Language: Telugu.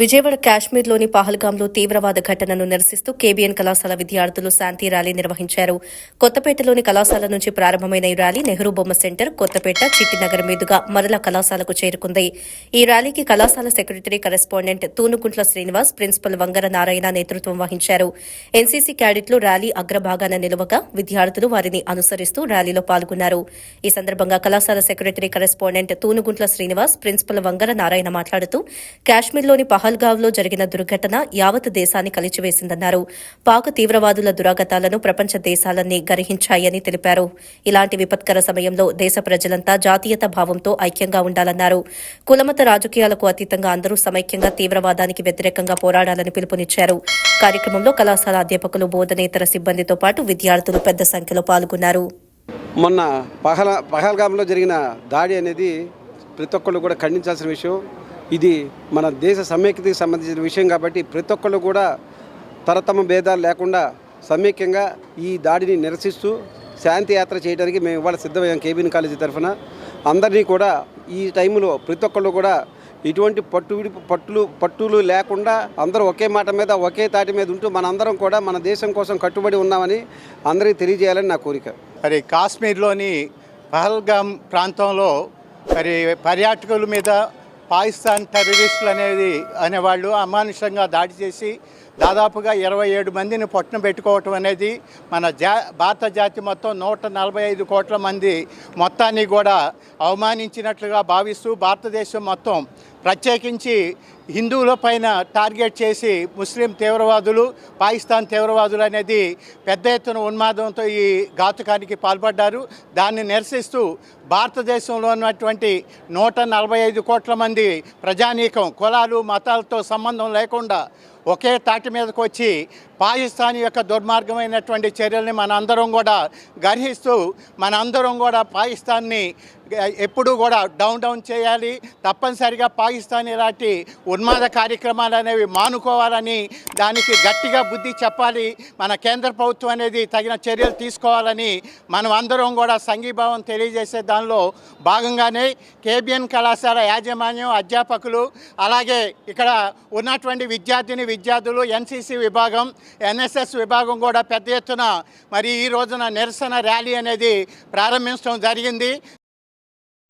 విజయవాడ కాశ్మీర్లోని పహల్గాంలో తీవ్రవాద ఘటనను నిరసిస్తూ కేబీఎన్ కళాశాల విద్యార్థులు శాంతి ర్యాలీ నిర్వహించారు. కొత్తపేటలోని కళాశాల నుంచి ప్రారంభమైన ఈ ర్యాలీ నెహ్రూ బొమ్మ సెంటర్ కొత్తపేట చిట్టినగర్ మీదుగా మరల కళాశాలకు చేరుకుంది. ఈ ర్యాలీకి కళాశాల secretary correspondent Tunukuntla Srinivas principal Vangara Narayana నేతృత్వం వహించారు. ఎన్సీసీ క్యాడెట్లు ర్యాలీ అగ్రభాగాన నిలువగా విద్యార్థులు వారిని అనుసరిస్తూ ర్యాలీలో పాల్గొన్నారు. ఈ సందర్భంగా కళాశాల secretary correspondent Tunuguntla Srinivas principal Vangara Narayana మాట్లాడుతూ కాశ్మీర్లోని పహల్గావ్లో జరిగిన దుర్ఘటన యావత్ దేశాన్ని కలిచివేసిందన్నారు. పాక్ తీవ్రవాదుల దురాగతాలను ప్రపంచ దేశాలన్నీ గర్హించాయని తెలిపారు. ఇలాంటి విపత్కర సమయంలో దేశ ప్రజలంతా జాతీయత భావంతో ఐక్యంగా ఉండాలన్నారు. కులమత రాజకీయాలకు అతీతంగా అందరూ సమైక్యంగా తీవ్రవాదానికి వ్యతిరేకంగా పోరాడాలని పిలుపునిచ్చారు. కార్యక్రమంలో కళాశాల అధ్యాపకులు బోధనేతర సిబ్బందితో పాటు విద్యార్థులు పెద్ద సంఖ్యలో పాల్గొన్నారు. మొన్న పహల పహల్గామ్లో జరిగిన దాడి అనేది ప్రతి ఒక్కళ్ళు కూడా ఖండించాల్సిన విషయం. ఇది మన దేశ సమైక్యతకి సంబంధించిన విషయం కాబట్టి ప్రతి ఒక్కళ్ళు కూడా తరతమ భేదాలు లేకుండా సమైక్యంగా ఈ దాడిని నిరసిస్తూ శాంతి యాత్ర చేయడానికి మేము ఇవాళ సిద్ధమయ్యాం కేబిన్ కాలేజీ తరఫున. అందరినీ కూడా ఈ టైంలో ప్రతి ఒక్కళ్ళు కూడా ఇటువంటి పట్టు పట్టులు పట్టులు లేకుండా అందరూ ఒకే మాట మీద ఒకే తాటి మీద ఉంటూ మనందరం కూడా మన దేశం కోసం కట్టుబడి ఉన్నామని అందరికీ తెలియజేయాలని నా కోరిక. మరి కాశ్మీర్లోని పహల్గామ్ ప్రాంతంలో మరి పర్యాటకుల మీద పాకిస్తాన్ టెర్రరిస్టులు అనేది అనేవాళ్ళు అమానుషంగా దాడి చేసి దాదాపుగా ఇరవై ఏడు మందిని పొట్టన పెట్టుకోవటం అనేది మన జా భారత జాతి మొత్తం నూట నలభై ఐదు కోట్ల మంది మొత్తాన్ని కూడా అవమానించినట్లుగా భావిస్తూ భారతదేశం మొత్తం ప్రత్యేకించి హిందువుల పైన టార్గెట్ చేసి ముస్లిం తీవ్రవాదులు పాకిస్తాన్ తీవ్రవాదులు అనేది పెద్ద ఎత్తున ఉన్మాదంతో ఈ ఘాతుకానికి పాల్పడ్డారు. దాన్ని నిరసిస్తూ భారతదేశంలో ఉన్నటువంటి నూట నలభై ఐదు కోట్ల మంది ప్రజానీకం కులాలు మతాలతో సంబంధం లేకుండా ఒకే తాటి మీదకు వచ్చి పాకిస్తాన్ యొక్క దుర్మార్గమైనటువంటి చర్యల్ని మనందరం కూడా గర్హిస్తూ మనందరం కూడా పాకిస్తాన్ని ఎప్పుడూ కూడా డౌన్ డౌన్ చేయాలి. తప్పనిసరిగా పాకిస్తాన్ ఇలాంటి ఉన్మాద కార్యక్రమాలు అనేవి మానుకోవాలని దానికి గట్టిగా బుద్ధి చెప్పాలి. మన కేంద్ర ప్రభుత్వం అనేది తగిన చర్యలు తీసుకోవాలని మనం అందరం కూడా సంఘీభావం తెలియజేసే దానిలో భాగంగానే కేబిఎన్ కళాశాల యాజమాన్యం అధ్యాపకులు అలాగే ఇక్కడ ఉన్నటువంటి విద్యార్థిని విద్యార్థులు ఎన్సీసీ విభాగం ఎన్ఎస్ఎస్ విభాగం కూడా పెద్ద ఎత్తున మరి ఈ రోజున నిరసన ర్యాలీ అనేది ప్రారంభించడం జరిగింది.